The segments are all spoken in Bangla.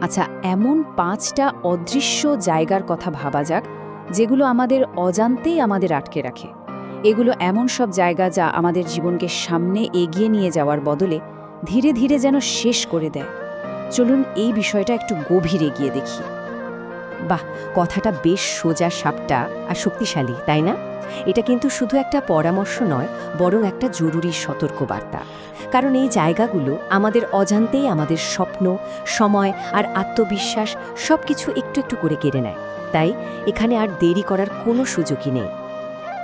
আচ্ছা এমন পাঁচটা অদৃশ্য জায়গার কথা ভাবা যাক, যেগুলো আমাদের অজান্তেই আমাদের আটকে রাখে। এগুলো এমন সব জায়গা যা আমাদের জীবনকে সামনে এগিয়ে নিয়ে যাওয়ার বদলে ধীরে ধীরে যেন শেষ করে দেয়। চলুন এই বিষয়টা একটু গভীরে গিয়ে দেখি। বাহ, কথাটা বেশ সোজা, সাপটা আর শক্তিশালী, তাই না? এটা কিন্তু শুধু একটা পরামর্শ নয়, বরং একটা জরুরি সতর্কবার্তা। কারণ এই জায়গাগুলো আমাদের অজান্তেই আমাদের স্বপ্ন, সময় আর আত্মবিশ্বাস সব কিছু একটু একটু করে কেড়ে নেয়। তাই এখানে আর দেরি করার কোনো সুযোগই নেই।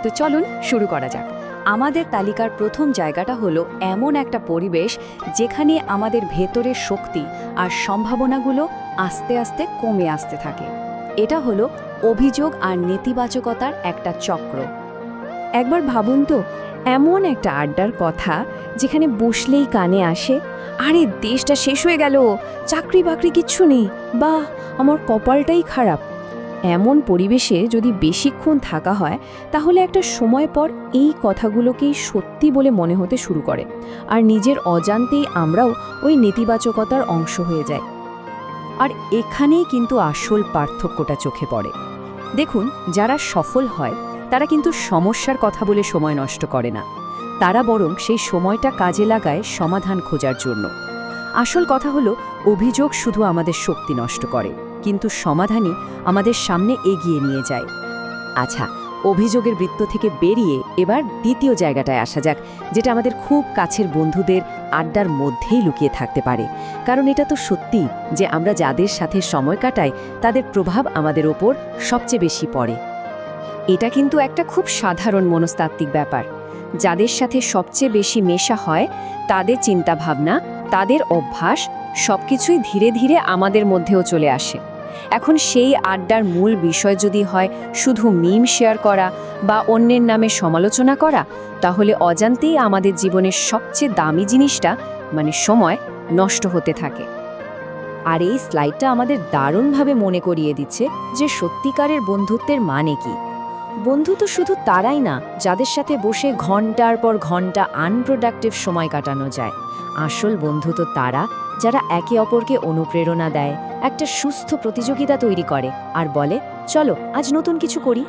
তো চলুন শুরু করা যাক। আমাদের তালিকার প্রথম জায়গাটা হলো এমন একটা পরিবেশ যেখানে আমাদের ভেতরের শক্তি আর সম্ভাবনাগুলো আস্তে আস্তে কমে আসতে থাকে। এটা হলো অভিযোগ আর নেতিবাচকতার একটা চক্র। একবার ভাবুন তো, এমন একটা আড্ডার কথা যেখানে বসলেই কানে আসে, আরে, দেশটা শেষ হয়ে গেল, চাকরি বাকরি কিচ্ছু নেই বা আমার কপালটাই খারাপ। এমন পরিবেশে যদি বেশিক্ষণ থাকা হয়, তাহলে একটা সময় পর এই কথাগুলোকেই সত্যি বলে মনে হতে শুরু করে, আর নিজের অজান্তেই আমরাও ওই নেতিবাচকতার অংশ হয়ে যাই। আর এখানেই কিন্তু আসল পার্থক্যটা চোখে পড়ে। দেখুন, যারা সফল হয়, তারা কিন্তু সমস্যার কথা বলে সময় নষ্ট করে না। তারা বরং সেই সময়টা কাজে লাগায় সমাধান খোঁজার জন্য। আসল কথা হলো, অভিযোগ শুধু আমাদের শক্তি নষ্ট করে, কিন্তু সমাধানই আমাদের সামনে এগিয়ে নিয়ে যায়। আচ্ছা অভিযোগের বৃত্ত থেকে বেরিয়ে এবার দ্বিতীয় জায়গাটায় আসা যাক, যেটা আমাদের খুব কাছের বন্ধুদের আড্ডার মধ্যেই লুকিয়ে থাকতে পারে। কারণ এটা তো সত্যি যে আমরা যাদের সাথে সময় কাটাই, তাদের প্রভাব আমাদের ওপর সবচেয়ে বেশি পড়ে। এটা কিন্তু একটা খুব সাধারণ মনস্তাত্ত্বিক ব্যাপার। যাদের সাথে সবচেয়ে বেশি মেশা হয়, তাদের চিন্তাভাবনা, তাদের অভ্যাস সবকিছুই ধীরে ধীরে আমাদের মধ্যেও চলে আসে। এখন সেই আড্ডার মূল বিষয় যদি হয়, শুধু মিম শেয়ার করা বা অন্যের নামে সমালোচনা করা, তাহলে অজান্তেই আমাদের জীবনের সবচেয়ে দামি জিনিসটা মানে সময়, নষ্ট হতে থাকে। আর এই স্লাইডটা আমাদের দারুণভাবে মনে করিয়ে দিচ্ছে যে সত্যিকারের বন্ধুত্বের মানে কি। বন্ধু তো শুধু তারাই না, যাদের সাথে বসে ঘণ্টার পর ঘণ্টা আনপ্রোডাক্টিভ সময় কাটানো যায়। আসল বন্ধু তো তারা, যারা একে অপরকে অনুপ্রেরণা দেয়, একটা সুস্থ প্রতিযোগিতা তৈরি করে আর বলে, চলো, আজ নতুন কিছু করি।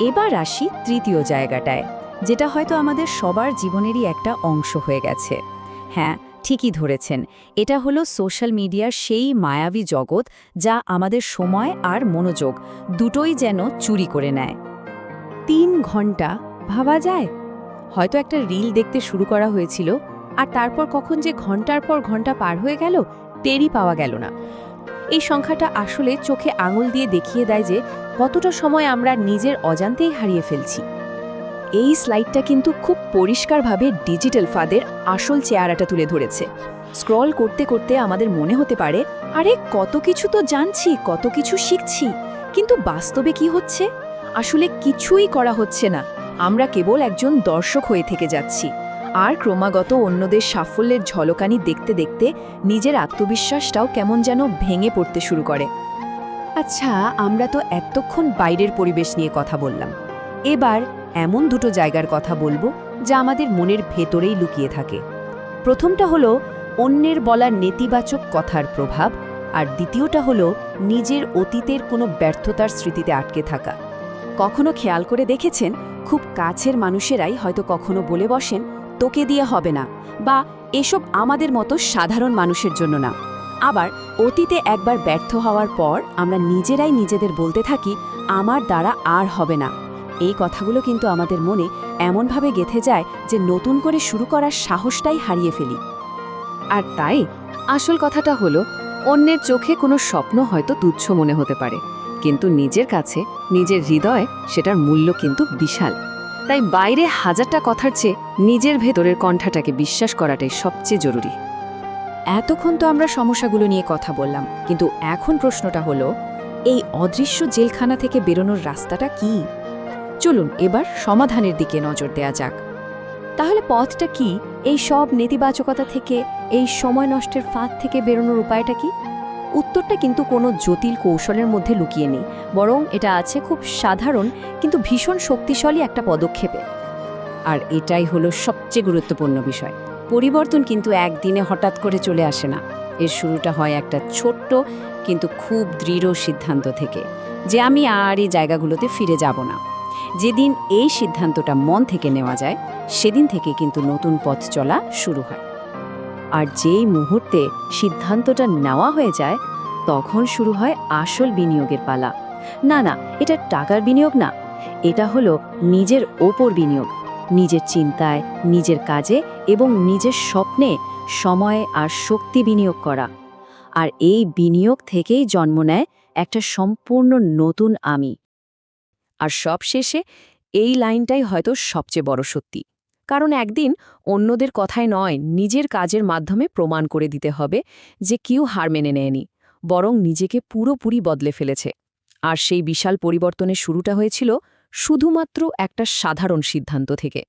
এবার আসি তৃতীয় জায়গাটায়, যেটা হয়তো আমাদের সবার জীবনেরই একটা অংশ হয়ে গেছে। হ্যাঁ ঠিকই ধরেছেন, এটা হলো সোশ্যাল মিডিয়ার সেই মায়াবী জগৎ যা আমাদের সময় আর মনোযোগ দুটোই যেন চুরি করে নেয়। তিন ঘণ্টা ভাবা যায়? হয়তো একটা রিল দেখতে শুরু করা হয়েছিল আর তারপর কখন যে ঘণ্টার পর ঘণ্টা পার হয়ে গেল, টেরই পাওয়া গেল না। এই সংখ্যাটা আসলে চোখে আঙুল দিয়ে দেখিয়ে দেয় যে কতটা সময় আমরা নিজের অজান্তেই হারিয়ে ফেলছি। এই স্লাইডটা কিন্তু খুব পরিষ্কারভাবে ডিজিটাল ফাদের আসল চেহারাটা তুলে ধরেছে। স্ক্রল করতে করতে আমাদের মনে হতে পারে, আরে কত কিছু তো জানছি, কত কিছু শিখছি, কিন্তু বাস্তবে কি হচ্ছে? আসলে কিছুই করা হচ্ছে না। আমরা কেবল একজন দর্শক হয়ে থেকে যাচ্ছি। আর ক্রমাগত অন্যদের সাফল্যের ঝলকানি দেখতে দেখতে নিজের আত্মবিশ্বাসটাও কেমন যেন ভেঙে পড়তে শুরু করে। আচ্ছা আমরা তো এতক্ষণ বাইরের পরিবেশ নিয়ে কথা বললাম। এবার এমন দুটো জায়গার কথা বলব যা আমাদের মনের ভেতরেই লুকিয়ে থাকে। প্রথমটা হলো অন্যের বলা নেতিবাচক কথার প্রভাব আর দ্বিতীয়টা হলো নিজের অতীতের কোনো ব্যর্থতার স্মৃতিতে আটকে থাকা। কখনো খেয়াল করে দেখেছেন? খুব কাছের মানুষেরাই হয়তো কখনো বলে বসেন তোকে দিয়ে হবে না, বা এসব আমাদের মতো সাধারণ মানুষের জন্য না। আবার অতীতে একবার ব্যর্থ হওয়ার পর আমরা নিজেরাই নিজেদের বলতে থাকি, আমার দ্বারা আর হবে না। এই কথাগুলো কিন্তু আমাদের মনে এমনভাবে গেথে যায় যে নতুন করে শুরু করার সাহসটাই হারিয়ে ফেলি। আর তাই আসল কথাটা হলো, অন্যের চোখে কোনো স্বপ্ন হয়তো তুচ্ছ মনে হতে পারে, কিন্তু নিজের কাছে, নিজের হৃদয়ে সেটার মূল্য কিন্তু বিশাল। তাই বাইরে হাজারটা কথার চেয়ে নিজের ভেতরের কণ্ঠাটাকে বিশ্বাস করাটাই সবচেয়ে জরুরি। এতক্ষণ তো আমরা সমস্যাগুলো নিয়ে কথা বললাম, কিন্তু এখন প্রশ্নটা হলো, এই অদৃশ্য জেলখানা থেকে বেরোনোর রাস্তাটা কি? চলুন এবার সমাধানের দিকে নজর দেয়া যাক। তাহলে পথটা কি? এই সব নেতিবাচকতা থেকে, এই সময় নষ্টের ফাঁদ থেকে বেরোনোর উপায়টা কি? উত্তরটা কিন্তু কোনো জটিল কৌশলের মধ্যে লুকিয়ে নেই। বরং এটা আছে খুব সাধারণ কিন্তু ভীষণ শক্তিশালী একটা পদক্ষেপে। আর এটাই হলো সবচেয়ে গুরুত্বপূর্ণ বিষয়। পরিবর্তন কিন্তু একদিনে হঠাৎ করে চলে আসে না। এর শুরুটা হয় একটা ছোট্ট কিন্তু খুব দৃঢ় সিদ্ধান্ত থেকে যে আমি আর এই জায়গাগুলোতে ফিরে যাব না। যেদিন এই সিদ্ধান্তটা মন থেকে নেওয়া যায়, সেদিন থেকে কিন্তু নতুন পথ চলা শুরু হয়। আর যেই মুহূর্তে সিদ্ধান্তটা নেওয়া হয়ে যায়, তখন শুরু হয় আসল বিনিয়োগের পালা। না না, এটা টাকার বিনিয়োগ না। এটা হলো নিজের ওপর বিনিয়োগ। নিজের চিন্তায়, নিজের কাজে এবং নিজের স্বপ্নে সময় আর শক্তি বিনিয়োগ করা। আর এই বিনিয়োগ থেকেই জন্ম নেয় একটা সম্পূর্ণ নতুন আমি। আর সব শেষে এই লাইনটাই হয়তো সবচেয়ে বড় সত্যি। কারণ একদিন অন্যদের কথায় নয়, নিজের কাজের মাধ্যমে প্রমাণ করে দিতে হবে যে কেউ হার মেনে নেয়নি, বরং নিজেকে পুরোপুরি বদলে ফেলেছে। আর সেই বিশাল পরিবর্তনের শুরুটা হয়েছিল শুধুমাত্র একটা সাধারণ সিদ্ধান্ত থেকে।